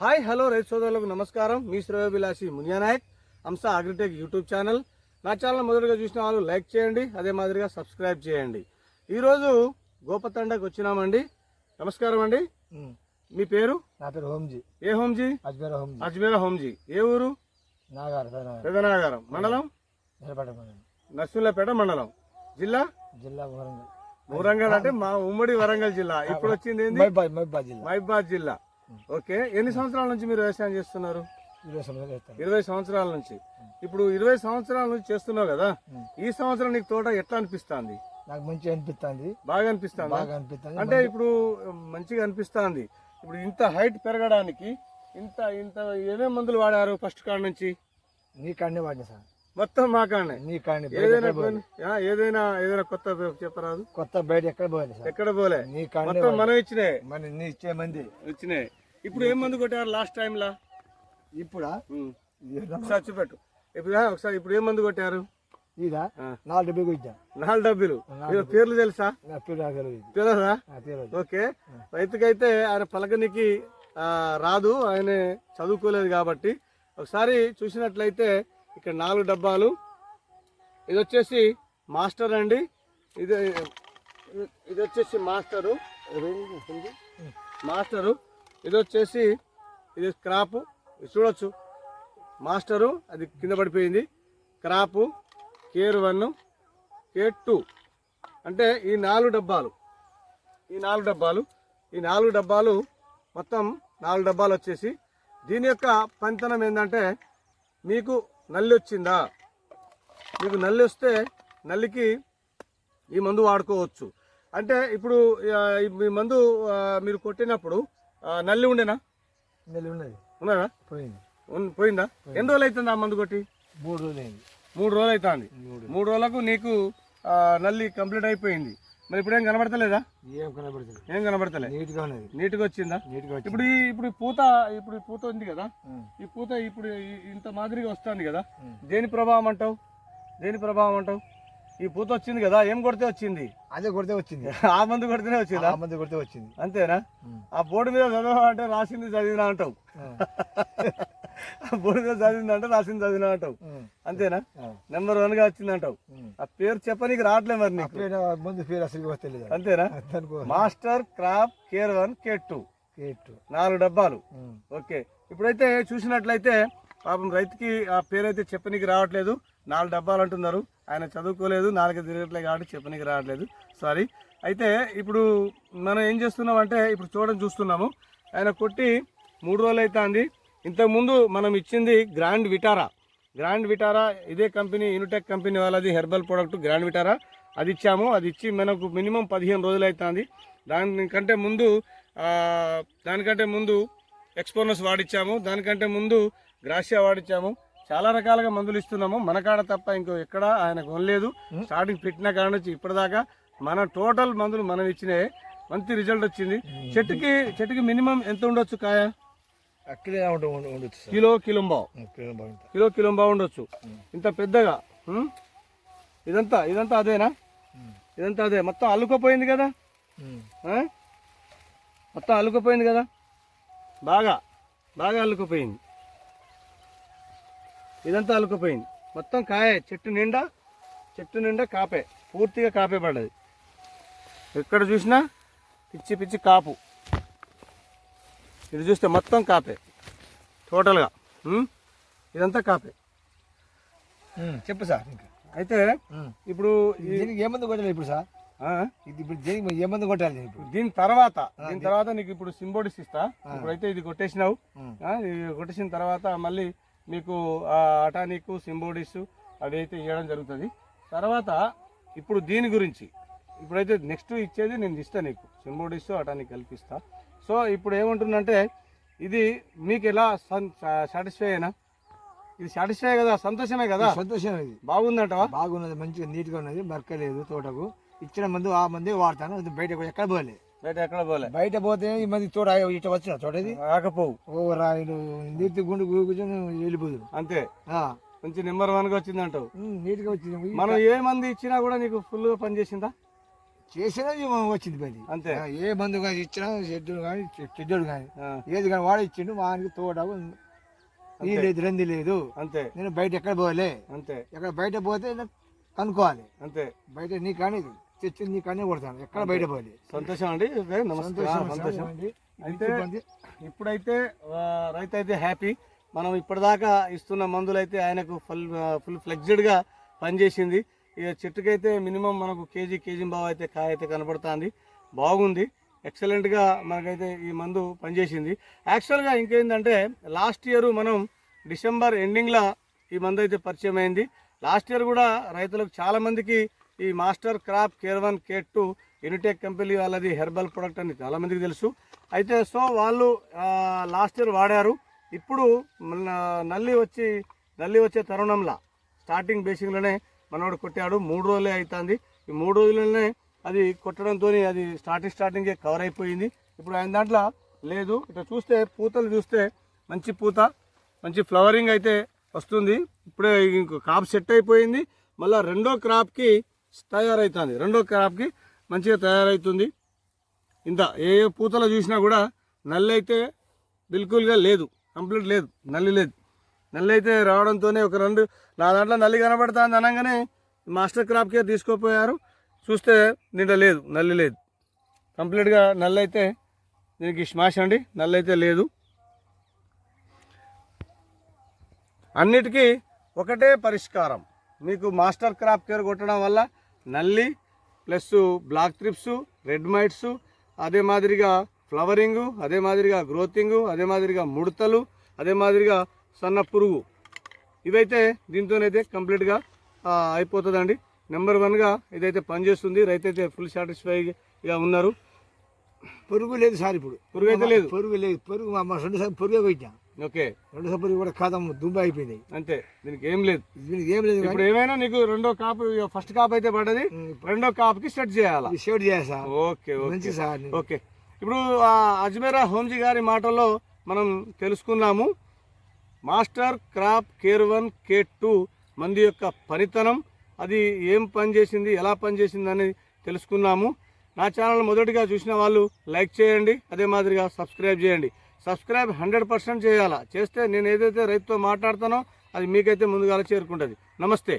Hi hello రైతు సోదరులకు నమస్కారం. మీ శ్రేయోభిలాషి మునియా నాయక్ అంశ అగ్రిటెక్ యూట్యూబ్ ఛానల్. నా ఛానల్ మొదటిగా చూసిన వాళ్ళు లైక్ చేయండి అదే మాదిరిగా సబ్స్క్రైబ్ చేయండి. ఈరోజు గోపతండకు వచ్చినామండి. నమస్కారం అండి. మీ పేరు? నా పేరు హోమ్జీ. ఏ హోమ్జీ? అజ్మీర్ హోమ్జీ. అజ్మీరా హోమ్జీ. ఏ ఊరు? నాగార్ పెదనాగార్. మండలం. నర్సులపేట మండలం. జిల్లా? జిల్లా వరంగల్. వరంగల్ అంటే మా ఉమ్మడి వరంగల్ జిల్లా. ఇప్పుడు వచ్చింది ఏంది? మైబాద్ మైబాద్ జిల్లా. మహిబాద్ జిల్లా. ఓకే. ఎన్ని సంవత్సరాల నుంచి మీరు వ్యవసాయం చేస్తున్నారు? ఇరవై సంవత్సరాలు నుంచి. ఇప్పుడు ఇరవై సంవత్సరాల నుంచి చేస్తున్నావు కదా. ఈ సంవత్సరం నీకు తోట ఎట్లా అనిపిస్తుంది? నాకు మంచిగా అనిపిస్తుంది. బాగా అనిపిస్తుంది? బాగా అనిపిస్తుంది. అంటే ఇప్పుడు మంచిగా అనిపిస్తుంది. ఇప్పుడు ఇంత హైట్ పెరగడానికి ఇంత ఇంత ఏమేం మందులు వాడారు ఫస్ట్ కాడ నుంచి? నీ కాడనే వాడిన సార్. మొత్తం మా కాడనే. నీ బయట ఏదైనా పోలే. ఆ, ఏదైనా ఏదైనా కొత్త చెప్పరాదు. కొత్త బయట ఎక్కడ పోవాలి సార్? ఎక్కడ పోలే? నీ కాడనే మొత్తం మనం ఇచ్చినాయి. మన నీ ఇచ్చే మంది. ఇచ్చినాయి. ఇప్పుడు ఏం మందు కొట్టారు లాస్ట్ టైంలా? ఇప్పుడా? ఒకసారి చూపెట్టు. ఇప్పుడు ఆ, ఒకసారి ఇప్పుడు ఏం మందు కొట్టారు? ఇదా? ఆ. నాలుగు డబ్బులు ఇచ్చా నాలుగు డబ్బులు. వీళ్ళ పేర్లు తెలుసా? నా పేరు నాకు తెలియదు తెలియదా నా పేరు అది. ఓకే. రైతుకైతే ఆయన పలకనికి ఆ, రాదు. ఆయన చదువుకోలేదు కాబట్టి. ఒకసారి చూసినట్లయితే ఇక్కడ నాలుగు డబ్బాలు. ఇది వచ్చేసి మాస్టర్ అండి. ఇది ఇది వచ్చేసి మాస్టరు. మాస్టరు. ఇది వచ్చేసి ఇది క్రాపు. చూడొచ్చు. మాస్టరు అది కింద పడిపోయింది. Crop care one care two. అంటే ఈ నాలుగు డబ్బాలు. ఈ నాలుగు డబ్బాలు. ఈ నాలుగు డబ్బాలు మొత్తం నాలుగు డబ్బాలు వచ్చేసి. దీని యొక్క పంతనం ఏంటంటే మీకు నల్లి వచ్చిందా మీకు నల్లి వస్తే నల్లికి ఈ మందు వాడుకోవచ్చు. అంటే ఇప్పుడు ఈ మందు మీరు కొట్టినప్పుడు నల్లి ఉండేనా? నెల ఉన్నది. ఉన్నదా? పోయింది. పోయిందా? ఎన్ని రోజులు అవుతుంది ఆ మందు కొట్టి? మూడు రోజులు అయింది మూడు రోజులు అవుతుంది మూడు. రోజులకు నీకు నల్లి కంప్లీట్ అయిపోయింది. మరి ఇప్పుడు ఏం కనబడతలేదా? ఏం కనబడుతుంది ఏం కనబడతలే? నీట్గా ఉన్నది. నీట్గా వచ్చిందా? నీట్గా ఇప్పుడు ఈ ఇప్పుడు ఈ పూత ఇప్పుడు ఈ పూత ఉంది కదా. ఈ పూత ఇప్పుడు ఇంత మాదిరిగా వస్తుంది కదా. దేని ప్రభావం అంటావు? దేని ప్రభావం అంటావు? ఈ పూత వచ్చింది కదా ఏం కొడితే వచ్చింది? అదే కొడితే వచ్చింది. ఆ మందు కొడితేనే వచ్చిందా? ఆ మంది కొడితే వచ్చింది. అంతేనా. ఆ బోర్డు మీద చదవ అంటే రాసింది చదివినా అంటావు. ఆ. ఆ బోర్డు మీద చదివింది అంటే రాసింది చదివినా అంటావు. అంతేనా. నెంబర్ వన్గా వచ్చింది అంటావు. ఆ పేరు చెప్పనీకి రావట్లే మరి నీకు. పేరు ముందు పేరు అసలు అంతేనా? Master crop care one care two. నాలుగు డబ్బాలు. ఓకే. ఇప్పుడైతే చూసినట్లయితే పాపం రైతుకి ఆ పేరైతే చెప్పనీకి రావట్లేదు. నాలుగు డబ్బాలు అంటున్నారు. ఆయన చదువుకోలేదు. నాలుగు తిరగట్లేదు కాబట్టి చెప్పనీకి రావట్లేదు. సారీ అయితే ఇప్పుడు మనం ఏం చేస్తున్నాం అంటే ఇప్పుడు చూడడం చూస్తున్నాము. ఆయన కొట్టి మూడు రోజులు అవుతుంది. ఇంతకుముందు మనం ఇచ్చింది గ్రాండ్ విటారా గ్రాండ్ విటారా ఇదే కంపెనీ యూనిటెక్ కంపెనీ వాళ్ళది హెర్బల్ ప్రోడక్ట్ గ్రాండ్ విటారా అది ఇచ్చాము. అది ఇచ్చి మనకు మినిమం పదిహేను రోజులు అవుతుంది దానికంటే ముందు దానికంటే ముందు ఎక్స్పోనస్ వాడిచ్చాము. దానికంటే ముందు గ్రాషియా వాడిచ్చాము. చాలా రకాలుగా మందులు ఇస్తున్నాము. మన కాడ తప్ప ఇంకో ఎక్కడ ఆయన కొనలేదు. స్టార్టింగ్ పెట్టిన కాడ నుంచి ఇప్పటిదాకా మన టోటల్ మందులు మనం ఇచ్చినాయి మంచి రిజల్ట్ వచ్చింది. చెట్టుకి చెట్టుకి మినిమం ఎంత ఉండొచ్చు కాయ? అక్కడే ఉండొచ్చు కిలో కిలోంబావు కిలో కిలోంబావు ఉండొచ్చు. ఇంత పెద్దగా? ఇదంతా ఇదంతా అదేనా. ఇదంతా అదే. మొత్తం అల్లుకోపోయింది కదా? మొత్తం అల్లుకుపోయింది కదా? బాగా బాగా అల్లుకుపోయింది. ఇదంతా అల్లుకుపోయింది. మొత్తం కాయ చెట్టు నిండా చెట్టు నిండా కాపే. పూర్తిగా కాపే పడ్డది. ఎక్కడ చూసినా పిచ్చి పిచ్చి కాపు. ఇది చూస్తే మొత్తం కాపే. టోటల్గా? ఇదంతా కాపే. చెప్పు సార్ అయితే. ఇప్పుడు దీనికి ఏ మందు కొట్టాలి ఇప్పుడు సార్? ఇది ఇప్పుడు దీనికి ఏ మందు కొట్టాలి దీని తర్వాత దీని తర్వాత నీకు ఇప్పుడు సింబోడిస్ ఇస్తా. ఇప్పుడైతే ఇది కొట్టేసినావు. కొట్టేసిన తర్వాత మళ్ళీ మీకు ఆ అటానిక్ సింబోడిస్ అవి అయితే ఇవ్వడం జరుగుతుంది. తర్వాత ఇప్పుడు దీని గురించి ఇప్పుడైతే నెక్స్ట్ ఇచ్చేది నేను ఇస్తా నీకు. సింబోడిస్ అటానిక్ కల్పిస్తా. సో ఇప్పుడు ఏమంటుందంటే ఇది మీకు ఎలా సాటిస్ఫై అయినా? ఇది సాటిస్ఫై కదా సంతోషమే కదా? సంతోషం ఇది. బాగుందంటవా? బాగున్నది మంచిగా నీట్గా ఉన్నది మరకలేదు తోటకు. ఇచ్చిన మందు ఆ మందే వాడతాను ఇది బయట కూడా ఎక్కడ పోలే. బయట ఎక్కడ పోలే? బయట పోతే ఈ మంది తోట ఇట్లా వచ్చిన తోట ఇది? రాకపోవు. ఓ రాయలు నీటి గుండు కూర్చొని వెళ్ళిపోదు. అంతే. మంచి నెంబర్ వన్గా వచ్చిందంటావు నీట్గా వచ్చింది. మనం ఏ మంది ఇచ్చినా కూడా నీకు ఫుల్గా పనిచేసిందా? చేసినా వచ్చింది పని అంతే. ఏ మందు కానీ ఇచ్చినా చెడ్డు కానీ చెడ్డోడు కానీ. ఏది కానీ వాడు ఇచ్చిండు వానికి అంతే. లేదు రంది లేదు. అంతే. నేను బయట ఎక్కడ పోలే. అంతే. ఎక్కడ బయట పోతే నాకు కనుక్కోవాలి. అంతే. బయట నీ కానీ తెచ్చింది నీ కానీ కొడతాను. ఎక్కడ బయట పోలే. సంతోషం అండి. ఆ, సంతోషం. అండి. అయితే ఇప్పుడైతే రైతు అయితే హ్యాపీ. మనం ఇప్పటిదాకా ఇస్తున్న మందులు అయితే ఆయనకు ఫుల్ ఫుల్ ఫ్లెక్స్డ్గా పనిచేసింది. ఇక చెట్టుకైతే మినిమం మనకు కేజీ కేజీ బావ అయితే కాయ అయితే కనపడుతుంది. బాగుంది. ఎక్సలెంట్గా మనకైతే ఈ మందు పనిచేసింది. యాక్చువల్గా ఇంకేంటంటే లాస్ట్ ఇయర్ మనం డిసెంబర్ ఎండింగ్లో ఈ మందు అయితే పరిచయం అయింది. లాస్ట్ ఇయర్ కూడా రైతులకు చాలామందికి ఈ master crop care one care two Unitech company వాళ్ళది హెర్బల్ ప్రొడక్ట్ అని చాలామందికి తెలుసు. అయితే సో వాళ్ళు లాస్ట్ ఇయర్ వాడారు. ఇప్పుడు నల్లి వచ్చి నల్లి వచ్చే తరుణంలో స్టార్టింగ్ బేసిక్లోనే మనోడు కొట్టాడు. మూడు రోజులే అవుతుంది ఈ మూడు రోజులనే అది కొట్టడంతో అది స్టార్టింగ్ స్టార్టింగే కవర్ అయిపోయింది. ఇప్పుడు ఆయన దాంట్లో లేదు. ఇట్లా చూస్తే పూతలు చూస్తే మంచి పూత మంచి ఫ్లవరింగ్ అయితే వస్తుంది. ఇప్పుడే ఇంకో క్రాప్ సెట్ అయిపోయింది. మళ్ళీ రెండో క్రాప్కి తయారవుతుంది రెండో క్రాప్కి మంచిగా తయారవుతుంది ఇంత ఏ ఏ పూతలు చూసినా కూడా నల్లి అయితే బిల్కుల్గా లేదు. కంప్లీట్ లేదు. నల్లి లేదు. నల్లి అయితే రావడంతోనే ఒక రెండు నా దాంట్లో నల్లి కనబడుతుంది అనగానే మాస్టర్ క్రాప్ కేర్ తీసుకోపోయారు. చూస్తే నిండా లేదు నల్లి లేదు. కంప్లీట్గా నల్లి అయితే దీనికి స్మాష్ అండి నల్లి అయితే లేదు. అన్నిటికీ ఒకటే పరిష్కారం. మీకు మాస్టర్ క్రాప్ కేర్ కొట్టడం వల్ల నల్లి plus black thrips red mites అదే మాదిరిగా ఫ్లవరింగు అదే మాదిరిగా గ్రోతింగు అదే మాదిరిగా ముడతలు అదే మాదిరిగా సన్న పురుగు. ఇవైతే దీంతోనైతే కంప్లీట్గా అయిపోతుందండి. నెంబర్ వన్గా ఇదైతే పనిచేస్తుంది. రైతు అయితే ఫుల్ సాటిస్ఫైగా ఉన్నారు. పురుగు లేదు సార్ ఇప్పుడు. పురుగు అయితే లేదు. పురుగు లేదు. పురుగు మా రెండు సార్లు పురుగే పోయినా ఓకే. రెండు సార్లు పురుగు కూడా ఖాతం దుబ్బ అయిపోయినాయి అంతే. దీనికి ఏం లేదు. దీనికి ఏం లేదు ఇప్పుడు ఏమైనా నీకు రెండో కాపు ఫస్ట్ కాప్ అయితే పడ్డది. రెండో కాపుకి సెట్ చేయాలా? షేడ్ చేయాలి సార్. ఓకే మంచి సార్ ఓకే. ఇప్పుడు అజ్మేరా హోమ్జీ గారి మాటల్లో మనం తెలుసుకున్నాము. Master crop care one care two మంది యొక్క పనితనం అది ఏం పనిచేసింది ఎలా పనిచేసింది అనేది తెలుసుకున్నాము. నా ఛానల్ మొదటిగా చూసిన వాళ్ళు లైక్ చేయండి అదే మాదిరిగా సబ్స్క్రైబ్ చేయండి. సబ్స్క్రైబ్ హండ్రెడ్ పర్సెంట్ చేయాలా? చేస్తే నేను ఏదైతే రైతుతో మాట్లాడతానో అది మీకైతే ముందుగా చేరుకుంటుంది. నమస్తే.